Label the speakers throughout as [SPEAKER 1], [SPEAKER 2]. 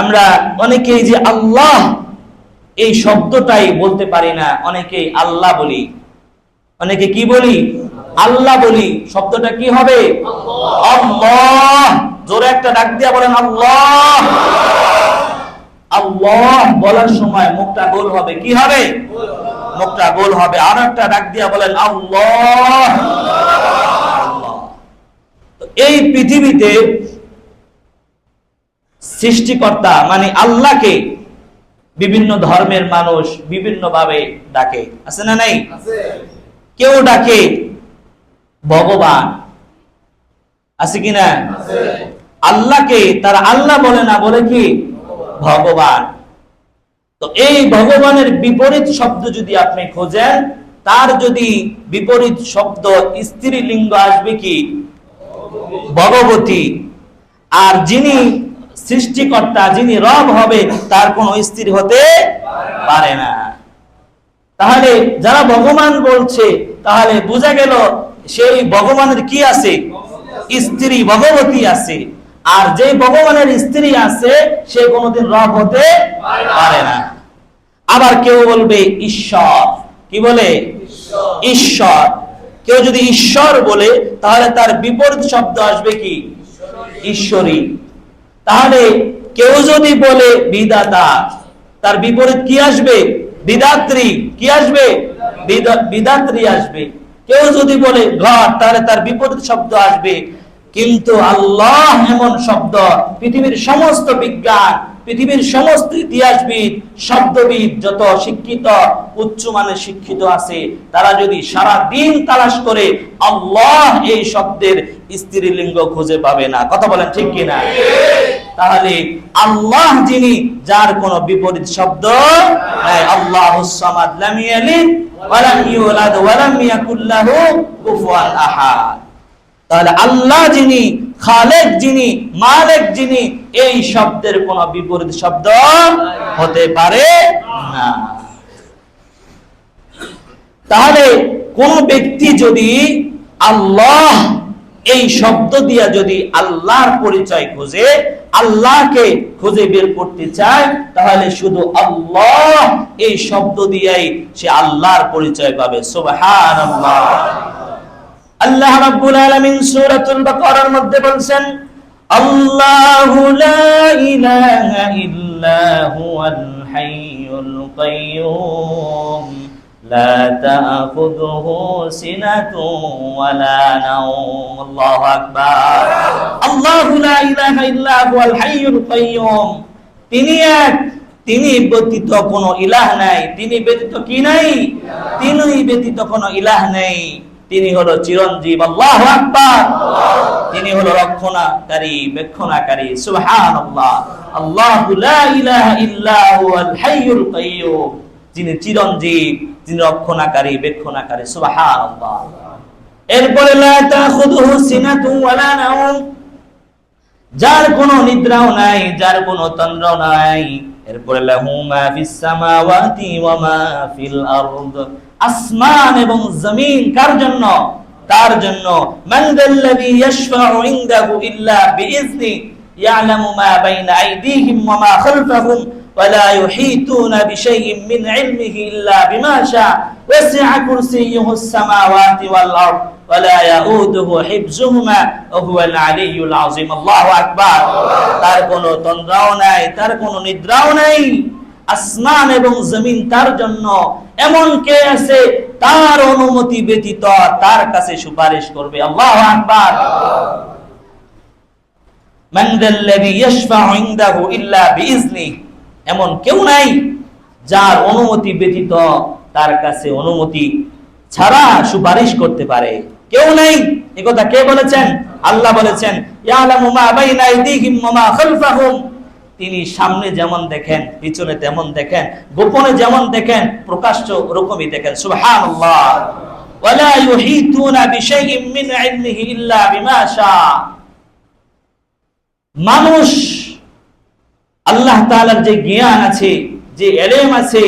[SPEAKER 1] আমরা অনেকেই যে আল্লাহ, এই শব্দটাই বলতে পারি না, অনেকেই আল্লাহ বলি। অনেকে কি বলি? আল্লাহ বলি। শব্দটা কি হবে? আল্লাহ। জোরে একটা ডাক দিয়া বলেন, আল্লাহ। আল্লাহ বলার সময় মুখটা গোল হবে। কি হবে? মুখটা গোল হবে। আর একটা ডাক দিয়া বলেন, আল্লাহ। এই পৃথিবীতে সৃষ্টিকর্তা মানে আল্লাহকে বিভিন্ন ধর্মের মানুষ বিভিন্ন ভাবে ডাকে। আছে না নাই? কেউ ডাকে ভগবান। আছে কি না? আল্লাহকে তারা আল্লাহ বলে না বলে কি? ভগবান। তো এই ভগবানের বিপরীত শব্দ যদি আপনি খোঁজেন তার যদি বিপরীত শব্দ স্ত্রী লিঙ্গ আসবে কি? ভগবতী। আর যিনি সৃষ্টিকর্তা যিনি রব হবে, তার কোনো স্ত্রী হতে পারে না। তাহলে যারা ভগবান বলছে, তাহলে বোঝা গেল সেই ভগবানের কি আছে? স্ত্রী, ভগবতী আছে। আর যে ভগবানের স্ত্রী আছে, সে কোনোদিন রব হতে পারে না। আবার কেউ বলবে, ঈশ্বর। কি বলে? ঈশ্বর। কেউ যদি ঈশ্বর বলে, তাহলে তার বিপরীত শব্দ আসবে কি? ঈশ্বরী। তাহলে কেউ যদি বলে বিদাতা, তার বিপরীত কি আসবে? বিদাত্রী। কি আসবে? বিদাত্রী আসবে। কেউ যদি বলে ঘর, তাহলে তার বিপরীত শব্দ আসবে। কিন্তু আল্লাহ এমন শব্দ, পৃথিবীর সমস্ত বিজ্ঞান, পৃথিবীর সমস্ত ইতিহাসবিদ, শব্দবিদ যত শিক্ষিত, উচ্চ মানের শিক্ষিত আছে, তারা যদি সারা দিন তালাশ করে, আল্লাহ এই শব্দের স্ত্রীলিঙ্গ খুঁজে পাবে না। কথা বলেন ঠিক কিনা? তাহলে আল্লাহ যিনি, যার কোন বিপরীত শব্দ তাহলে আল্লাহ যিনি, খালেক যিনি যিনি, এই শব্দের কোন বিপরীত শব্দ হতে পারে না। তাহলে কোন ব্যক্তি যদি আল্লাহ এই শব্দ দিয়া যদি আল্লাহর পরিচয় খুঁজে, আল্লাহকে খুঁজে বের করতে চায়, তাহলে শুধু আল্লাহ এই শব্দ দিয়াই সে আল্লাহর পরিচয় পাবে। সুবহানাল্লাহ। আল্লাহ রাব্বুল আলামিন সূরাতুল বাকারার মধ্যে বলছেন, আল্লাহু লা ইলাহা ইল্লা হুয়াল হাইয়ুল কাইয়্যুম লা তাখুযুহু সিনাতুন ওয়ালা নাওম আল্লাহু আকবার আল্লাহু লা ইলাহা ইল্লা হুয়াল হাইয়ুল কাইয়্যুম তিনি তিনি ব্যতীত কোনো ইলাহ নাই। তিনি ব্যতীত কি নাই? তিনি ব্যতীত কোনো ইলাহ নাই। তিনি হলো চিরঞ্জীব। আল্লাহ আকবার। তিনি হলো রক্ষণাকারী, বেক্ষণাকারী। সুবহানাল্লাহ। আল্লাহু লা ইলাহা ইল্লা হুয়াল হাইয়ুল কাইয়্যুম যিনি চিরঞ্জীব। যিনি রক্ষণাকারী, বেক্ষণাকারী এরপরে যার কোনো নিদ্রাও নাই, যার কোনো তন্দ্রাও নাই। এরপরে আসমান এবং জমিন কার জন্য? তার জন্য। মান যাল্লাযী ইয়াশফাউ ইল্লা ইয়ালামু মা বাইনা আইদিহিম ওয়া মা খালফাহুম। ولا يحيطون بشيء من علمه إلا بما شاء وسع كرسيه السماوات والأرض ولا يؤوده حفظهما وهو العلي العظيم الله أكبر তার কোনো তন্দ্রাও নাই তার কোনো নিদ্রাও নাই আসমান এবং জমিন তার জন্য এমন কে আছে তার অনুমতি ব্যতীত তার কাছে সুপারিশ করবে আল্লাহ আকবার من ذا الذي يشفع عنده إلا بإذنه এমন কেউ নাই যার অনুমতি ব্যতীত তার কাছে অনুমতি ছাড়া সুপারিশ করতে পারে। কেউ নেই। কথা কে বলেছেন? আল্লাহ বলেছেন তিনি সামনে যেমন দেখেন, পিছনে তেমন দেখেন, গোপনে যেমন দেখেন, প্রকাশ্য ওরকমই দেখেন। সুবহানাল্লাহ। ওয়ালা আল্লাহ তাআলার যে জ্ঞান আছে, যে এলেম আছে,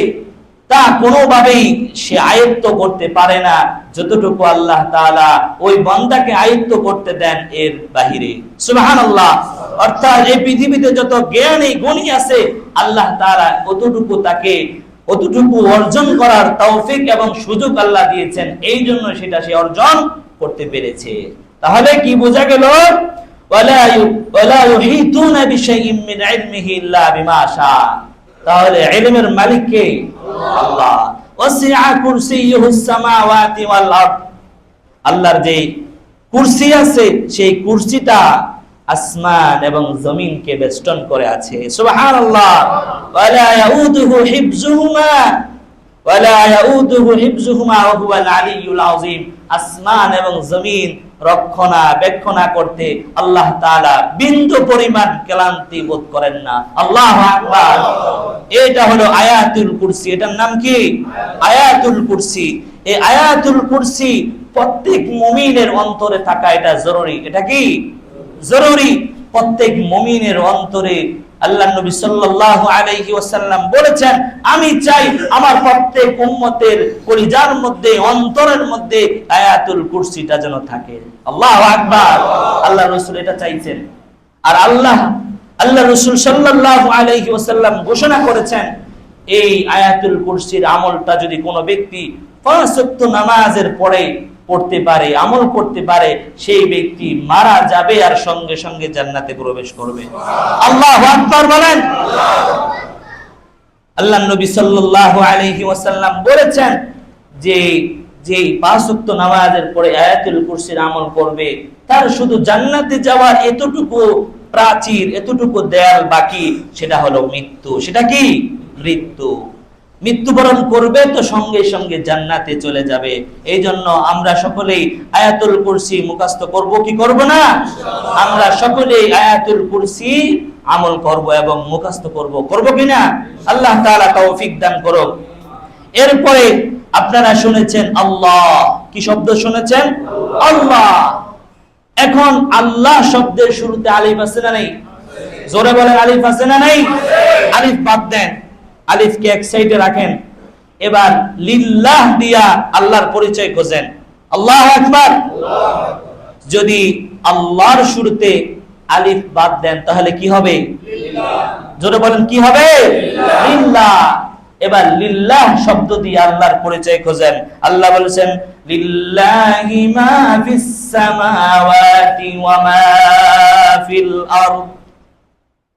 [SPEAKER 1] তা কোনোভাবেই সে আয়ত্ত করতে পারে না। যতটুকু আল্লাহ তাআলা ওই বান্দাকে আয়ত্ত করতে দেন, এর বাহিরে। সুবহানাল্লাহ। অর্থাৎ এই পৃথিবীতে যত জ্ঞানী গুণী আছে, আল্লাহ তাআলা কতটুকু তাকে কতটুকু অর্জন করার তৌফিক এবং সুযোগ আল্লাহ দিয়েছেন। এই জন্য সেটা সে অর্জন করতে পেরেছে। তাহলে কি বোঝা গেল? আল্লাহ। আল্লাহর যে কুরসি আছে, সেই কুরসিটা আসমান এবং জমিনকে বেষ্টন করে আছে। আলিয়্যুল আসমান এবং জমিন রক্ষণাবেক্ষণা করতে আল্লাহ তালা বিন্দু পরিমাণ ক্লান্তি বোধ করেন না। আল্লাহ এটা হলো আয়াতুল কুরসি। এটার নাম কি? আয়াতুল কুরসি। এই আয়াতুল কুরসি প্রত্যেক মুমিনের অন্তরে থাকা এটা জরুরি। এটা কি? জরুরি। প্রত্যেক মুমিনের অন্তরে আল্লাহ নবী সাল্লাল্লাহু আলাইহি ওয়াসাল্লাম বলেছেন, আমি চাই আমার প্রত্যেক উম্মতের কলিজার মধ্যে, অন্তরের মধ্যে আয়াতুল কুরসিটা যেন থাকে। আল্লাহু আকবার। আল্লাহ রাসূল এটা চাইছেন। আর আল্লাহ আল্লাহ রাসূল সাল্লাল্লাহু আলাইহি ওয়াসাল্লাম ঘোষণা করেছেন, এই আয়াতুল কুরসির আমলটা যদি কোনো ব্যক্তি পাঁচ নামাজের পরে পড়তে পারে, আমল করতে পারে, সেই ব্যক্তি মারা যাবে আর সঙ্গে সঙ্গে জান্নাতে প্রবেশ করবে। আল্লাহু বলেন। আল্লাহ নবী সাল্লাল্লাহু আলাইহি ওয়াসাল্লাম বলেছেন যে যে পাঁচ নামাজের পরে আয়াতুল কুরসির আমল করবে, তার শুধু জান্নাতে যাওয়ার এতটুকু প্রাচীর, এতটুকু দেয়াল বাকি, সেটা হলো মৃত্যু। সেটা কি? মৃত্যু। মৃত্যুবরণ করবে তো সঙ্গে সঙ্গে জান্নাতে চলে যাবে। এই জন্য আমরা সকলেই আয়াতুল কুরসি মুখস্থ করব কি করব না? আমরা সকলেই আয়াতুল কুরসি আমল করব এবং মুখস্থ করব। করব কিনা? আল্লাহ তাআলা তৌফিক দান করুক। এরপরে আপনারা শুনেছেন আল্লাহ। কি শব্দ শুনেছেন? আল্লাহ। এখন আল্লাহ শব্দের শুরুতে আলিফ আছে না নেই? জোরে বলেন আলিফ আছে না নেই? আলিফ বাদ দেন। আলিফকে এক সাইডে রাখেন। এবার লিল্লাহ দিয়া আল্লাহর পরিচয় খোঁজেন। আল্লাহ আকবার। যদি আল্লাহর শুরুতে আলিফ বাদ দেন তাহলে কি হবে? জোরে বলেন কি হবে? লিল্লাহ। এবার লিল্লাহ শব্দ দিয়ে আল্লাহর পরিচয় খোঁজেন। আল্লাহ বলেছেন লিল্লাহি মা ফিস সামাওয়াতি ওয়া মা ফিল আরদ।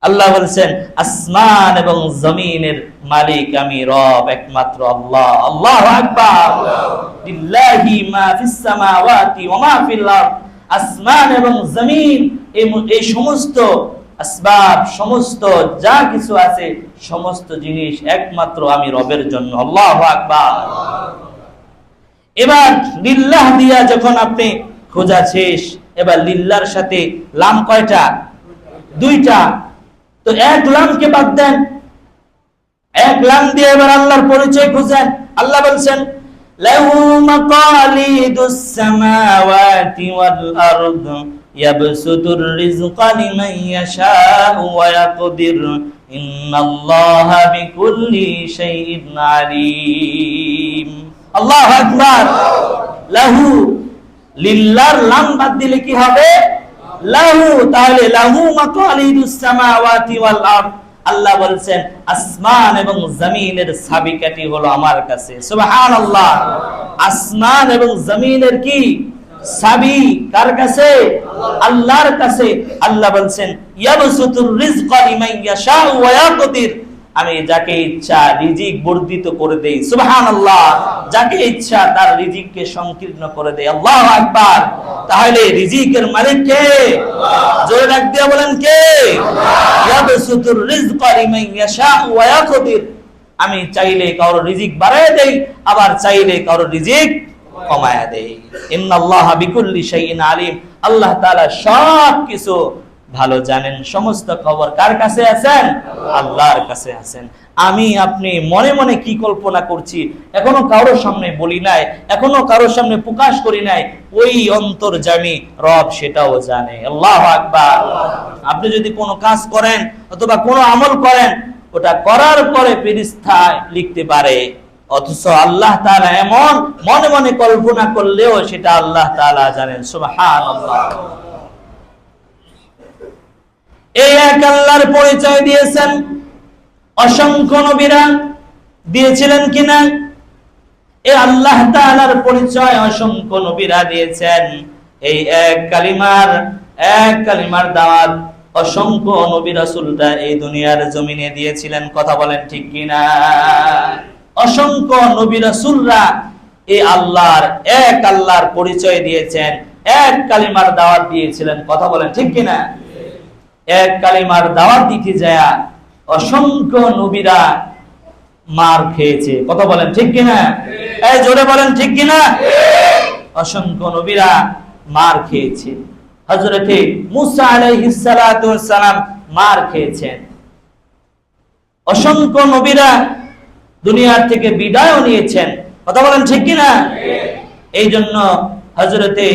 [SPEAKER 1] আল্লাহ বলছেন, আসমান এবং জমিনের মালিক আমি রব, একমাত্র আল্লাহ। আল্লাহু আকবার। লিল্লাহি মা ফিস সামাওয়াতি ওয়া মা ফিল আরদ। আসমান এবং জমিন এই সমস্ত আসবাব, সমস্ত যা কিছু আছে, সমস্ত জিনিস একমাত্র আমি রবের জন্য। আল্লাহু আকবার। এবার লিল্লাহ দিয়া যখন আপনি খোঁজা শেষ, এবার লিল্লার সাথে লাম কয়টা? দুইটা। তো এক লামকে বাদ দেন। এক লাম দিয়ে এবার আল্লাহর পরিচয় খুঁজেন। আল্লাহ বলছেন, লাহু লাম বাদ দিলে কি হবে? লাহু, তাহলে লাহু মাকালিদুস সামাওয়াতি ওয়াল আরদ। আল্লাহ বলছেন, আসমান এবং জমিনের সাবিকাটি হলো আমার কাছে। সুবহানাল্লাহ। আসমান এবং জমিনের কি? সাবি, কার কাছে? আল্লাহর কাছে। আল্লাহ বলছেন, ইয়াবসুতুর রিজকা লিমান ইয়াশা ওয়া ইয়াকদির। আমি যাকে ইচ্ছা রিজিক বর্ধিত করে দেই সুবহানাল্লাহ। যাকে ইচ্ছা তার রিজিককে সংকীর্ণ করে দেই। আল্লাহু আকবার। তাহলে রিজিকের মালিক কে? জোরে ডাক দিয়ে বলেন কে? ইয়াবসুতুর রিজকা লিমান ইয়াশাউ ওয়া ইয়াকদির। আমি চাইলে কারও রিজিক বাড়ায় দেই আবার চাইলে কারও রিজিক কমায়া দেই। ইন্নাল্লাহ বিকুল্লি শাইইন আলিম। আল্লাহ তাআলা সব কিছু ভালো জানেন সমস্ত খবর কার কাছে আছেন? আল্লাহর কাছে আছেন। আমি, আপনি মনে মনে কি কল্পনা করছি, এখনও কারোর সামনে বলি নাই, এখনও কারোর সামনে প্রকাশ করি নাই, ওই অন্তর জামি রব সেটাও জানে। আল্লাহ আকবার। আপনি যদি কোনো কাজ করেন অথবা কোনো আমল করেন, ওটা করার পরে ফেরেশতা লিখতে পারে। অথচ আল্লাহ তালা এমন মনে মনে কল্পনা করলেও সেটা আল্লাহ তালা জানেন। সুবহানাল্লাহ। এই এক আল্লাহর পরিচয় দিয়েছেন। অসংখ্য নবীরা দিয়েছিলেন কিনা? এই আল্লাহ তাআলার পরিচয় অসংখ্য নবীরা দিয়েছেন। এই এক কালিমার এক কালিমার দাওয়াত অসংখ্য নবী রাসূলরা এই দুনিয়ার জমিনে দিয়েছিলেন। কথা বলেন ঠিক কিনা? অসংখ্য নবী রাসূলরা এই আল্লাহর, এক আল্লাহর পরিচয় দিয়েছেন। এক কালিমার দাওয়াত দিয়েছিলেন। কথা বলেন ঠিক কিনা? এক কালিমার দাওয়াত দিতে যায় অসংখ্য নবীরা মার খেয়েছে। কথা বলেন ঠিক কিনা? এই জোরে বলেন ঠিক কিনা? অসংখ্য নবীরা মার খেয়েছে। হযরতে মুসা আলাইহিস সালাতু ওয়াস সালাম মার খেয়েছেন। অসংখ্য নবীরা দুনিয়ার থেকে বিদায়ও নিয়েছেন। কথা বলেন ঠিক কিনা? এই জন্য হযরতে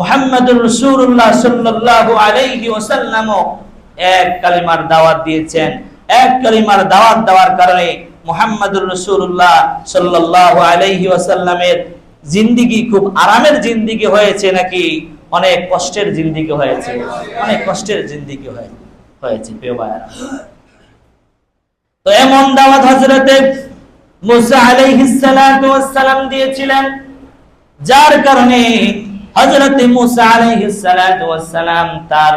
[SPEAKER 1] মুহাম্মদুর রাসূলুল্লাহ সাল্লাল্লাহু আলাইহি এক কালিমার দাওয়াত দিয়েছেন। এক কালিমার দাওয়াত দেওয়ার কারণে মুহাম্মদুর রাসূলুল্লাহ সাল্লাল্লাহু আলাইহি ওয়াসাল্লামের জিন্দেগি খুব আরামের জিন্দেগি হয়েছে নাকি অনেক কষ্টের জিন্দেগি হয়েছে। অনেক কষ্টের জিন্দেগি হয়ে- হয়েছে, প্রিয় ভাইয়েরা। তো এমন দাওয়াত হযরতে মুসা আলাইহিস সালাম দিয়েছিলেন, যার কারণে হযরতে মুসা আলাইহিস সালাতু ওয়াস তার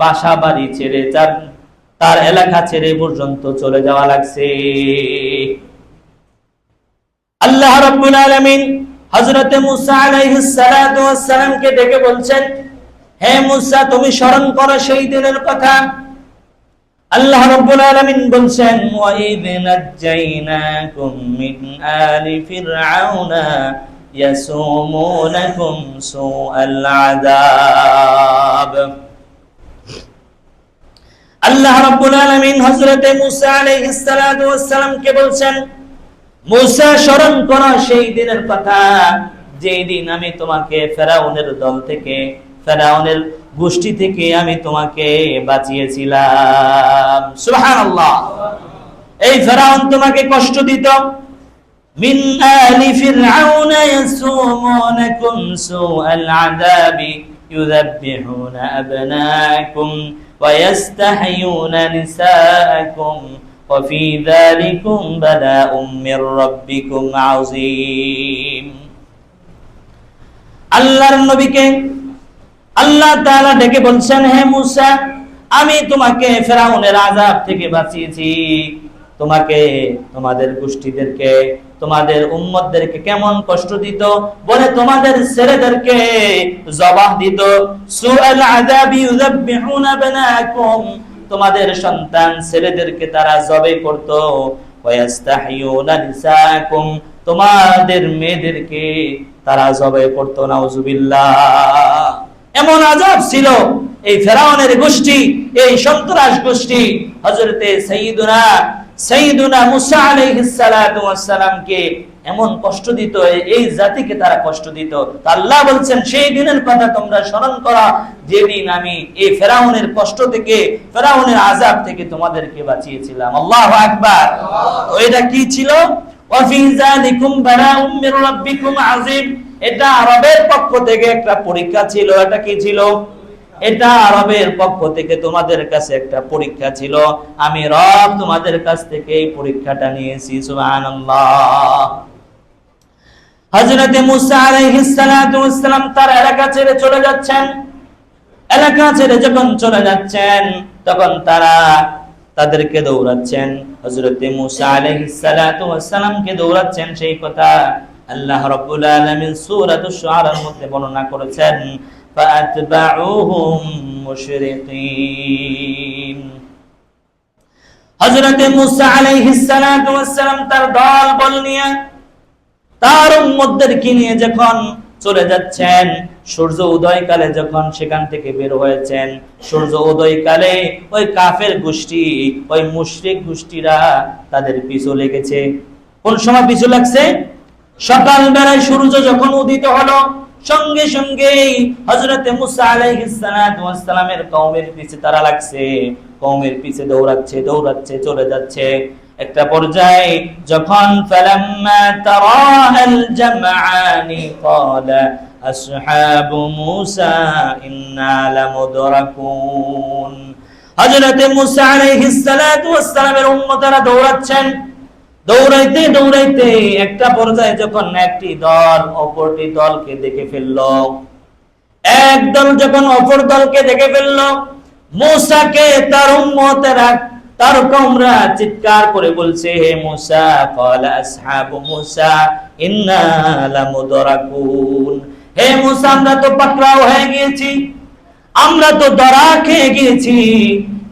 [SPEAKER 1] বাসা বাড়ি ছেড়ে তার তার এলাকা ছেড়ে পর্যন্ত চলে যাওয়া লাগছে। আল্লাহ রাব্বুল আলামিন হযরতে মুসা আলাইহিস সালাতু ওয়াস সালামকে ডেকে বলছেন, হে মুসা, তুমি স্মরণ করো সেই দিনের কথা। আল্লাহ রাব্বুল আলামিন বলছেন, ওয়া ইয নাজ্জাইনাকুম মিন আলি ফিরআউনা ইয়াসুমুনাকুম সুআল আযাব আল্লাহ রাব্বুল আলামিন হযরতে মুসা আলাইহিস সালাতু ওয়াস বলছেন, মুসা, স্মরণ করো সেই দিনের কথা, যেই দিন আমি তোমাকে ফেরাউনের দল থেকে, ফেরাউনের গোষ্ঠী থেকে আমি তোমাকে বাঁচিয়েছিলাম। সুবহানাল্লাহ। এই ফেরাউন তোমাকে কষ্ট দিত মিন আলি ফিরআউন ইয়াসুমুনাকুম সুআল আযাবি ইউযাব্বিহুনা আবনাকুম ওয়া ইস্তাহয়ুনা নিসাআকুম وفي ذلكم بلاء من ربكم عظيم আল্লাহর নবীকে আল্লাহ তাআলা ডেকে বলছেন হে মুসা আমি তোমাকে ফেরাউনের আযাব থেকে বাঁচিয়েছি তোমাকে, তোমাদের গোষ্ঠীদেরকে, তোমাদের উম্মতদেরকে কেমন কষ্ট দিত? বলে তোমাদের ছেলেদেরকে জবাহ দিত, সুআল আযাবি বানাকুম। তোমাদের সন্তান ছেলেদেরকে তারা জবে করত ওয়াস্তাহিয়ুনা নিসাকুম। তোমাদের মেয়েদেরকে তারা জবে করত এমন আযাব ছিল এই ফেরাউনের গোষ্ঠী, এই সন্ত্রাস গোষ্ঠী। হযরতে সাইয়্যিদুনা মুসা এমন কষ্ট দিত এই জাতিকে তারা কষ্ট দিত। আল্লাহ বলছেন, সেই দিনের কথা তোমরা স্মরণ করা। যেদিন আমি এই ফেরাউনের কষ্ট থেকে, ফেরাউনের আযাব থেকে তোমাদেরকে বাঁচিয়েছিলাম। আল্লাহু আকবার। এটা কি ছিল? এটা আরবের পক্ষ থেকে একটা পরীক্ষা ছিল। এটা কি ছিল? এটা আরবের পক্ষ থেকে তোমাদের কাছে একটা পরীক্ষা ছিল। আমি রব তোমাদের কাছ থেকে এই পরীক্ষাটা নিয়েছি তার এলাকা ছেড়ে চলে যাচ্ছেন। এলাকা ছেড়ে যখন চলে যাচ্ছেন, তখন তারা তাদেরকে দৌড়াচ্ছেন। হযরতে মুসা দৌড়াচ্ছেন, সেই কথা আল্লাহ রাব্বুল আলামিন শুআরার মধ্যে বর্ণনা করেছেন। فأتبعوهم مشرقين হযরতে মুসা আলাইহিস সালাতু ওয়াস সালাম তার দল বল নিয়ে তার উম্মতদেরকে নিয়ে যখন চলে যাচ্ছেন সূর্য উদয়কালে যখন সেখান থেকে বের হয়েছেন সূর্য উদয়কালে ওই কাফের গোষ্ঠী ওই মুশরিক গোষ্ঠীরা তাদের পিছু লেগেছে কোন সময় পিছু লাগছে সকাল বেলায় সূর্য যখন উদিত হলো সঙ্গে সঙ্গে হযরতে মুসা সালামের পিছে তারা লাগছে। কওমের পিছে দৌড়াচ্ছে দৌড়াচ্ছে, চলে যাচ্ছে। একটা পর্যায়ে যখন মূসা ইন্না লামুদরাকুন। দৌড়াচ্ছেন। দৌড়াইতে দৌড়াইতে একটা পর্যায়ে যখন একটি দল অপরটি দলকে দেখে ফেলল, এক যখন অপর দলকে দেখে ফেলল, মূসাকে তার উম্মতেরা, তার কমরা চিৎকার করে বলছে, হে মূসা, ক্বালা আসহাবু মূসা, ইন্না লামুদরাকুন। হে মূসা, আমরা তো পাকড়াও হয়ে গিয়েছি, আমরা তো ধরা খেয়ে গিয়েছি।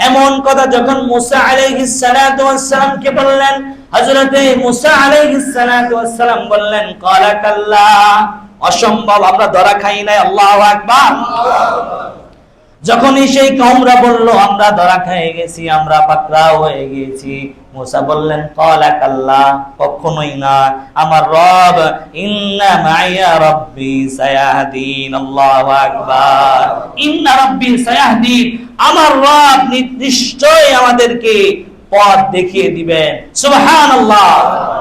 [SPEAKER 1] এমন কথা যখন মুসা আলাইহিস সালাতু ওয়াস সালামকে বললেন হযরতে মুসা আলাইহিস সালাতু ওয়াস সালাম বললেন অসম্ভব, আমরা ধরা খাই নাই, আল্লাহু আকবার। যখনই সেই বলল, আমরা ধরা খেয়ে গেছি, আমরা পাকড়াও হয়ে গিয়েছি মুসা বললেন কখনোই না। আমার রব, ইন্না মাইয়া রাব্বি সায়াহদিন, আল্লাহু আকবার। ইন্না রাব্বি সায়াহদিন, আমার রব নি- নিশ্চয়ই আমাদেরকে পথ দেখিয়ে দিবেন। সুবহানাল্লাহ।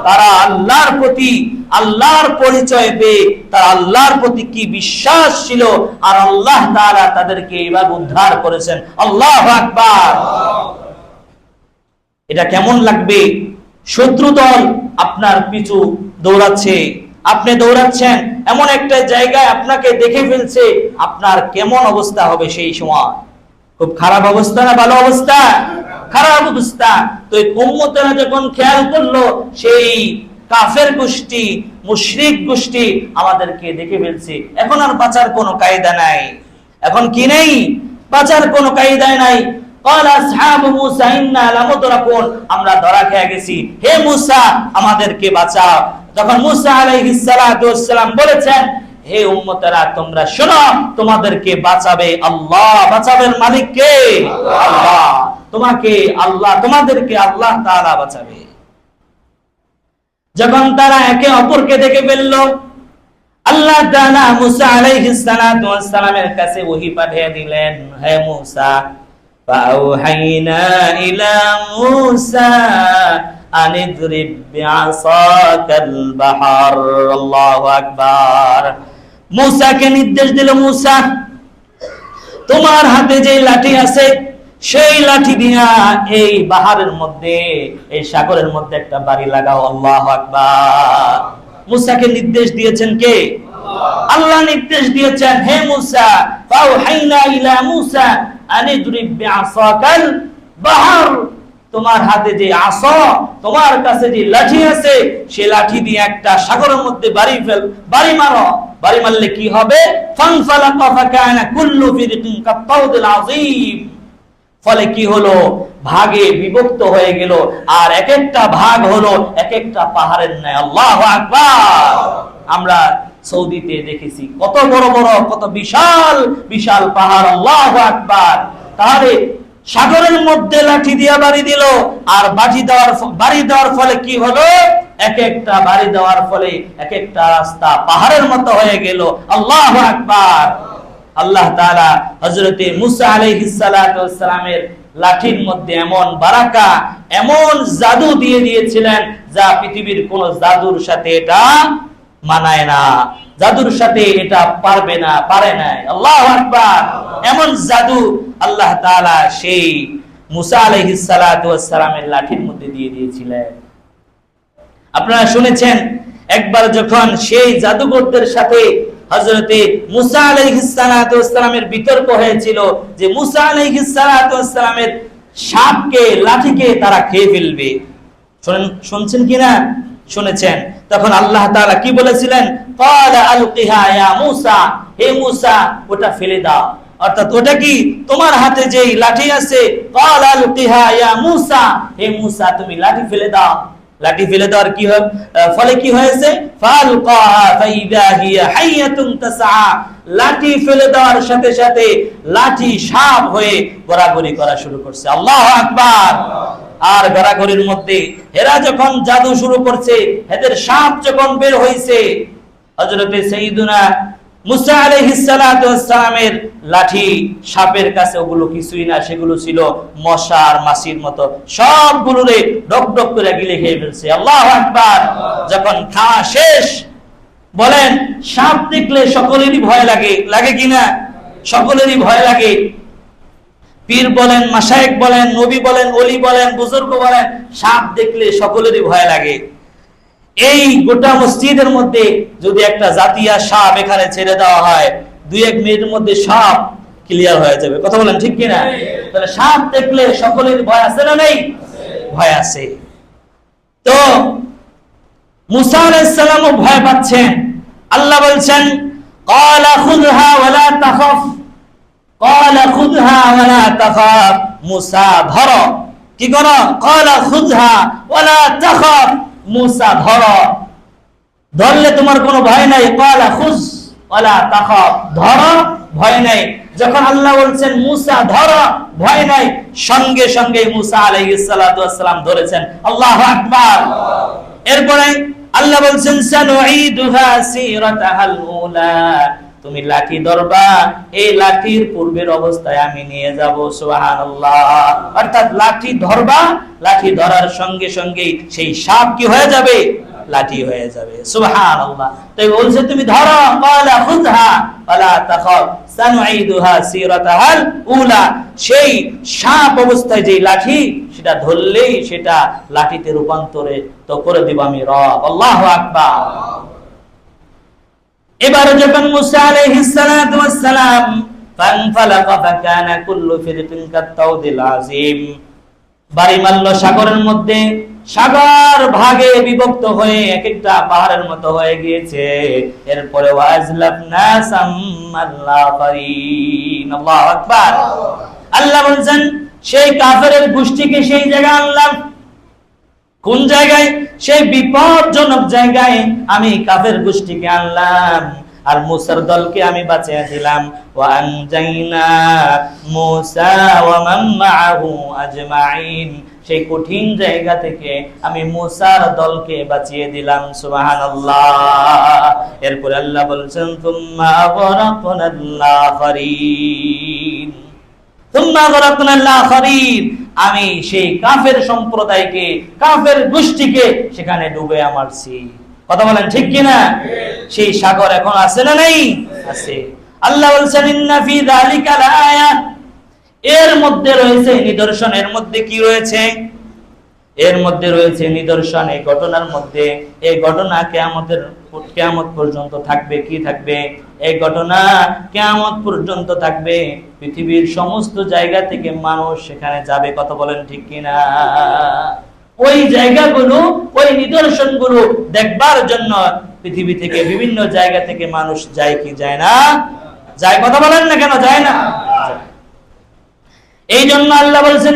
[SPEAKER 1] তারা আল্লাহর প্রতি, আল্লাহর পরিচয় পেয়ে তারা আল্লাহর প্রতি কি বিশ্বাস ছিল আর আল্লাহ তাআলা তাদেরকে এইভাবে উদ্ধার করেছেন। আল্লাহু আকবার। এটা কেমন লাগবে? শত্রু দল আপনার পিছু দৌড়াচ্ছে। আপনি দৌড়াচ্ছেন, এমন একটা জায়গায় আপনাকে দেখে ফেলছে, আপনার কেমন অবস্থা হবে সেই সময়? খুব খারাপ অবস্থা না ভালো অবস্থা? খারাপ অবস্থা। তো উম্মতেরা যখন খেয়াল করল, সেই কাফের গোষ্ঠী, মুশরিক গোষ্ঠী আমাদেরকে দেখে ফেলছে। এখন আর বাঁচার কোনো কায়দা নাই। এখন কি নেই? বাঁচার কোনো কায়দায় নাই। আমরা ধরা খেয়ে গেছি। হে মুসা, আমাদেরকে বাঁচাও। তখন মুসা আলাইহিস সালাম বলেছেন হে উম্মতেরা তোমরা শোনো তোমাদেরকে বাঁচাবে আল্লাহ বাঁচাবেন মালিক কে আল্লাহ তোমাকে আল্লাহ তোমাদেরকে আল্লাহ তাআলা বাঁচাবে যখন তারা একে অপরকে দেখে ফেলল আল্লাহ তাআলা মুসা আলাইহিস সালাতু ওয়াস সালামের কাছে ওহী পাঠিয়ে দিলেন হে মুসা فأوحينا إلى موسى أن اضرب بعصاك البحر الله أكبر মুসাকে নির্দেশ দিল, মুসা, তোমার হাতে যে লাঠি আছে, সেই লাঠি দিয়া এই বাহারের মধ্যে, এই সাগরের মধ্যে একটা বাড়ি লাগাও, আল্লাহ আকবার। মুসাকে নির্দেশ দিয়েছেন কে? আল্লাহ নির্দেশ দিয়েছেন, হে মুসা ফাউহাইনা ইলা মুসা আনিদরিব বিআসাকাল বাহার। তোমার হাতে যে আসা তোমার কাছে যে লাঠি আছে, সে লাঠি দিয়ে একটা সাগরের মধ্যে বাড়ি ফেল, বাড়ি মারো। বাড়ি মারলে কি হবে? ফলে কি হলো? ভাগে বিভক্ত হয়ে গেল। আর এক একটা ভাগ হলো এক একটা পাহাড়ের ন্যায়। আল্লাহ আকবার! আমরা সৌদিতে দেখেছি, কত বড় বড়, কত বিশাল বিশাল পাহাড়। আল্লাহ আকবার! তাহলে সাগরের মধ্যে লাঠি দিয়া বাড়ি দিল, আর বাড়ি দেওয়ার বাড়ি দেওয়ার ফলে কি হলো? এক একটা বাড়ি দেওয়ার ফলে এক একটা রাস্তা পাহাড়ের মতো হয়ে গেল। আল্লাহ আকবার। আল্লাহ মুসা আলাইহিস লাঠির মধ্যে এমন বারাকা, এমন জাদু দিয়ে দিয়েছিলেন যা পৃথিবীর কোন জাদুর সাথে এটা মানায় না। জাদুর সাথে এটা পারবে না, পারে না আল্লাহু আকবার। এমন জাদু আল্লাহ তাআলা সেই মুসা আলাইহিস সালাতু সালামের লাঠির মধ্যে দিয়ে দিয়েছিলেন। আপনারা শুনেছেন, একবার যখন সেই জাদুকরদের সাথে হযরতে মুসা আলাইহিস সালাতু ওয়াস সালামের বিতর্ক হয়েছিল যে মুসা আলাইহিস সালাতু ওয়াস সালামের সাপকে, লাঠিকে তারা খেয়ে ফেলবে। শুনছেন কিনা? শুনেছেন। তখন আল্লাহ তাআলা কি বলেছিলেন? ওটা ফেলে দাও। অর্থাৎ ওটা কি? তোমার হাতে যেই লাঠি আছে তুমি লাঠি ফেলে দাও। লাঠি ফেলে দেওয়ার কি ফলে কি হয়েছে? হিয়া লাঠি ফেলে দেওয়ার সাথে সাথে লাঠি সাপ হয়ে গড়াগড়ি করা শুরু করছে। আল্লাহু আকবার। আর গড়াগড়ির মধ্যে এরা যখন জাদু শুরু করছে, এদের সাপ যখন বের হইছে, হযরতে সাইয়্যিদুনা মুসা লাঠি সাপের কাছে ওগুলো কিছুই না, সেগুলো ছিল মশা আর মাসির মতো। সবগুলোরে ডক ডক করে গিলে খেয়ে ফেলছে। আল্লাহ যখন খাওয়া শেষ, বলেন, সাপ দেখলে সকলেরই ভয় লাগে। লাগে কিনা সকলেরই ভয় লাগে। পীর বলেন মাসায়েক বলেন, নবী বলেন অলি বলেন, বুজুর্গ বলেন, সাপ দেখলে সকলেরই ভয় লাগে। এই গোটা মসজিদের মধ্যে যদি একটা জাতিয়া সাপ এখানে ছেড়ে দেওয়া হয়, দুই এক মিনিটের মধ্যে সাপ ক্লিয়ার হয়ে যাবে। কথা বলেন ঠিক কিনা? তাহলে সাপ দেখলে সকলের ভয় আছে না নেই? ভয় আছে। তো মুসা আলাইহিস সালামও ভয় পাচ্ছেন। আল্লাহ বলছেন, ক্বালা খুযহা ওয়ালা তাখাফ। মুসা কি করো? মুসা ধরো ধরলে তোমার কোনো ভয় নাই ক্বালা খুজ ওয়ালা তাখাফ। ধরো, ভয় নাই। যখন আল্লাহ বলছেন, মুসা ধরো, ভয় নাই, সঙ্গে সঙ্গে মুসা আলাইহিস ধরেছেন, আল্লাহু আকবার। এরপরে আল্লাহ বলছেন তুমি লাঠি ধরবা, এই লাঠির পূর্বের অবস্থায় আমি নিয়ে যাব, সুবহানাল্লাহ। অর্থাৎ লাঠি ধরবা, লাঠি ধরার সঙ্গে সঙ্গে সেই সাপ কি হয়ে যাবে? লাঠি হয়ে যাবে, সুবহানাল্লাহ। তাই বলছে, তুমি ধরো, ক্বালা খুযহা ওয়ালা তাখাফ সানুঈদুহা সিরাতাহাল উলা। সেই সাপ অবস্থায় যে লাঠি, সেটা ধরলেই সেটা লাঠিতে রূপান্তরে তো করে দিব আমি রব। আল্লাহু আকবার। এবারে যখন মুসা আলাইহিস সালাতু ওয়াস সালাম ফাকানা কুল্লু ফিরকিন কাত্তাউদিল আযীম। সাগরের মধ্যে, সাগর ভাগে বিভক্ত হয়ে এক একটা পাহাড়ের মতো হয়ে গিয়েছে। এরপরে আল্লাহু বলছেন, সেই কাফেরের গোষ্ঠীকে সেই জায়গায় আনলাম। কোন জায়গায়? সেই বিপদজনক জায়গায় আমি কাফের গোষ্ঠীকে আনলাম আর মুসার দলকে আমি বাঁচিয়ে দিলাম। ওয়া আনজাইনা মুসা ওয়া মান মাআহু আজমাইন। সেই কঠিন জায়গা থেকে আমি মুসার দলকে বাঁচিয়ে দিলাম। সুবহানাল্লাহ। এরপর আল্লাহ বলছেন তুম্মা আগরাকনাল আমি সেই কাফের সম্প্রদায়কে, কাফের গোষ্ঠীকে সেখানে ডুবে মারছি কথা বলেন ঠিক কিনা? সেই সাগর এখন আছে না নেই? আছে। আল্লাহ এর মধ্যে রয়েছে নিদর্শন। এর মধ্যে কি রয়েছে? এর মধ্যে রয়েছে নিদর্শন। এই ঘটনার মধ্যে, এই ঘটনা কেয়ামতের কেয়ামত পর্যন্ত থাকবে, কি থাকবে? এই ঘটনা কেয়ামত পর্যন্ত থাকবে। পৃথিবীর সমস্ত জায়গা থেকে মানুষ সেখানে যাবে, কথা বলেন ঠিক কিনা? ওই জায়গাগুলো, ওই নিদর্শনগুলো দেখবার জন্য পৃথিবী থেকে, বিভিন্ন জায়গা থেকে মানুষ যায় কি যায় না? যায়, কথা বলেন না কেন, যায় না? এই জন্য আল্লাহ বলছেন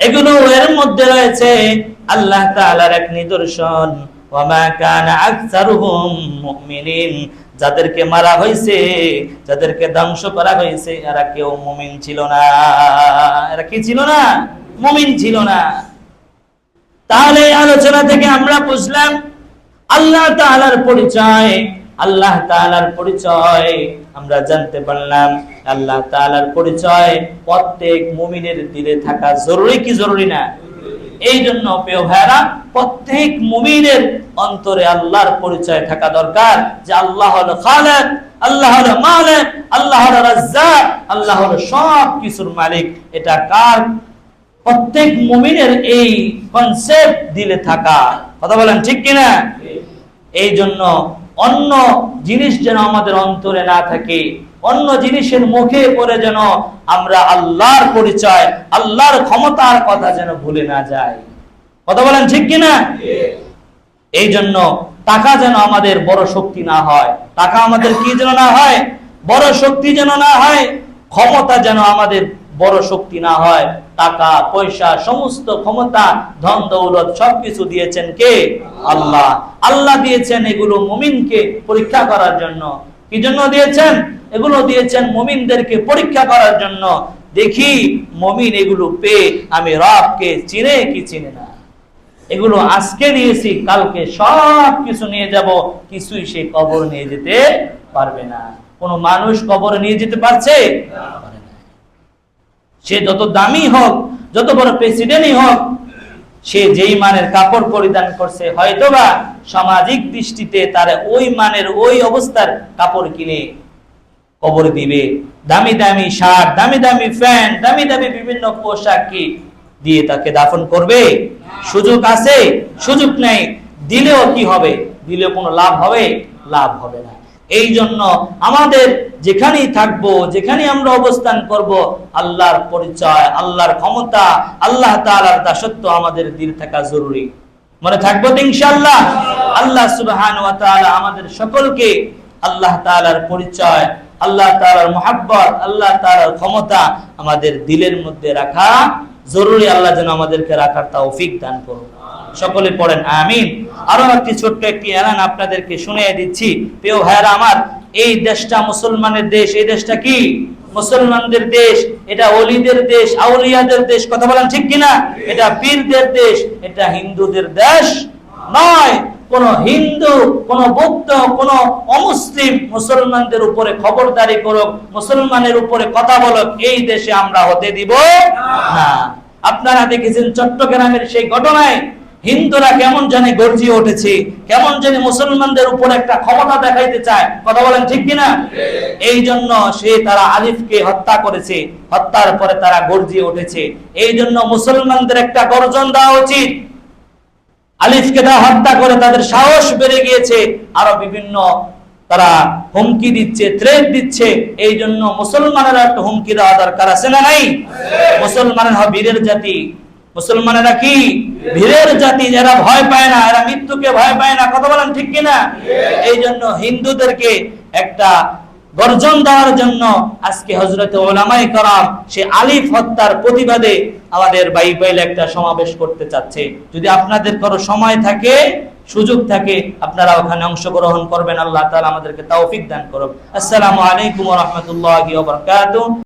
[SPEAKER 1] এগুলো এর মধ্যে রয়েছে। আল্লাহ তাআলার এক নিদর্শন, ওয়ামা কানা আকসারুহুম মুমিনিন। যাদেরকে মারা হয়েছে, যাদেরকে ধ্বংস করা হয়েছে, এরা কেউ মুমিন ছিল না। এরা কি ছিল না? মুমিন ছিল না। তাহলে আলোচনা থেকে আমরা বুঝলাম, আল্লাহ তাআলার পরিচয়, আল্লাহ তাআলার পরিচয় আমরা জানতে পারলাম। আল্লাহ তাআলার পরিচয় প্রত্যেক মুমিনের দিলে থাকা জরুরি কি জরুরি না? এই জন্য প্রিয় ভাইরা প্রত্যেক মুমিনের অন্তরে আল্লাহর পরিচয় থাকা দরকার যে আল্লাহ হলো খালেক আল্লাহ হলো মালিক আল্লাহ হলো রাজ্জাক আল্লাহ হলো সব কিছুর মালিক। এটা কার? প্রত্যেক মুমিনের এই কনসেপ্ট দিলে থাকা। কথা বলেন ঠিক কিনা? এই জন্য অন্য জিনিস যেন আমাদের অন্তরে না থাকে অন্য জিনিসের মুখে পড়ে যেন আমরা আল্লাহর পরিচয়, আল্লাহর ক্ষমতার কথা যেন ভুলে না যাই। কথা বলেন ঠিক কিনা? এই জন্য টাকা যেন আমাদের বড় শক্তি না হয়। টাকা আমাদের কি যেন না হয়? বড় শক্তি যেন না হয়। ক্ষমতা যেন আমাদের বড় শক্তি না হয়। টাকা, পয়সা, সমস্ত ক্ষমতা, ধন, দৌলত সবকিছু দিয়েছেন কে? আল্লাহ। আল্লাহ দিয়েছেন এগুলো মুমিনকে পরীক্ষা করার জন্য। কি জন্য দিয়েছেন? এগুলো দিয়েছেন মুমিনদেরকে পরীক্ষা করার জন্য। দেখি মুমিন এগুলো পেয়ে আমি রবকে চিনে কি চিনে না। এগুলো আজকে দিয়েছি কালকে সব কিছু নিয়ে যাব, কিছুই সে কবর নিয়ে যেতে পারবে না। কোন মানুষ কবরে নিয়ে যেতে পারছে? সে যত দামি হোক, যত বড় প্রেসিডেন্টই হোক, সে যেই মানের কাপড় পরিধান করছে, হয়তোবা সামাজিক দৃষ্টিতে তার ওই মানের ওই অবস্থার কাপড় কিনে কবর দিবে। দামি দামি শার্ট, দামি দামি প্যান্ট, দামি দামি বিভিন্ন পোশাক কি দিয়ে তাকে দাফন করবে? সুযোগ আছে? সুযোগ নেই। দিলেও কি হবে? দিলে কোনো লাভ হবে? লাভ হবে না। এই জন্য আমাদের যেখানেই থাকব যেখানে আমরা অবস্থান করব, আল্লাহর পরিচয়, আল্লাহর ক্ষমতা, আল্লাহ তাআলার দাসত্ব আমাদের দিল থাকা জরুরি। মনে থাকব তো ইনশাআল্লাহ? আল্লাহ সুবহান আমাদের সকলকে আল্লাহ তাআলার পরিচয় আল্লাহ তাআলার মোহাব্বত, আল্লাহ তাআলার ক্ষমতা আমাদের দিলের মধ্যে রাখা জরুরি। আল্লাহ যেন আমাদেরকে রাখার তৌফিক দান করুন। সকলে পড়েন, আমিন। আরও একটি ছোট্ট একটি এলান আপনাদেরকে শুনিয়ে দিচ্ছি। প্রিয় ভাইরা আমার, এই দেশটা মুসলমানের দেশ, এই দেশটা কি? মুসলমানদের দেশ, এটা অলিদের দেশ, আউলিয়াদের দেশ, কথা বলেন ঠিক কিনা? এটা পীরদের দেশ, এটা হিন্দুদের দেশ নয়। কোন হিন্দু, কোন বৌদ্ধ, কোন অমুসলিম মুসলমানদের উপরে খবরদারি করুক, মুসলমানের উপরে কথা বলুক, এই দেশে আমরা হতে দিব না। আপনারা দেখেছেন চট্টগ্রামের সেই ঘটনায় হিন্দুরা কেমন জানি গর্জিয়ে উঠেছে, কেমন জানি মুসলমানদের উপর একটা ক্ষমতা দেখাইতে চায়। কথা বলেন ঠিক কিনা? এই জন্য সে তারা আলিফকে হত্যা করেছে, হত্যার পরে তারা গর্জিয়ে উঠেছে। এই জন্য মুসলমানদের একটা গর্জন দেওয়া উচিত। আলিফকে তারা হত্যা করে তাদের সাহস বেড়ে গিয়েছে। আরও বিভিন্ন তারা হুমকি দিচ্ছে থ্রেট দিচ্ছে। এই জন্য মুসলমানেরা একটা হুমকি দেওয়া দরকার আছে না নাই? মুসলমানেরা বীরের জাতি। মুসলমানেরা কি? বীরের জাতি। যারা ভয় পায় না এরা মৃত্যুকে ভয় পায় না। কথা বলেন ঠিক কিনা? এই জন্য হিন্দুদেরকে একটা গর্জন দেওয়ার জন্য আজকে হজরত ওলামাই করাম সে আলিফ হত্যার প্রতিবাদে আমাদের বাইবেল একটা সমাবেশ করতে চাচ্ছে। যদি আপনাদের কোনো সময় থাকে, সুযোগ থাকে, আপনারা ওখানে অংশগ্রহণ করবেন, আল্লাহ তালা আমাদেরকে তৌফিক দান করুন আসসালামু আলাইকুম রহমতুল্লাহ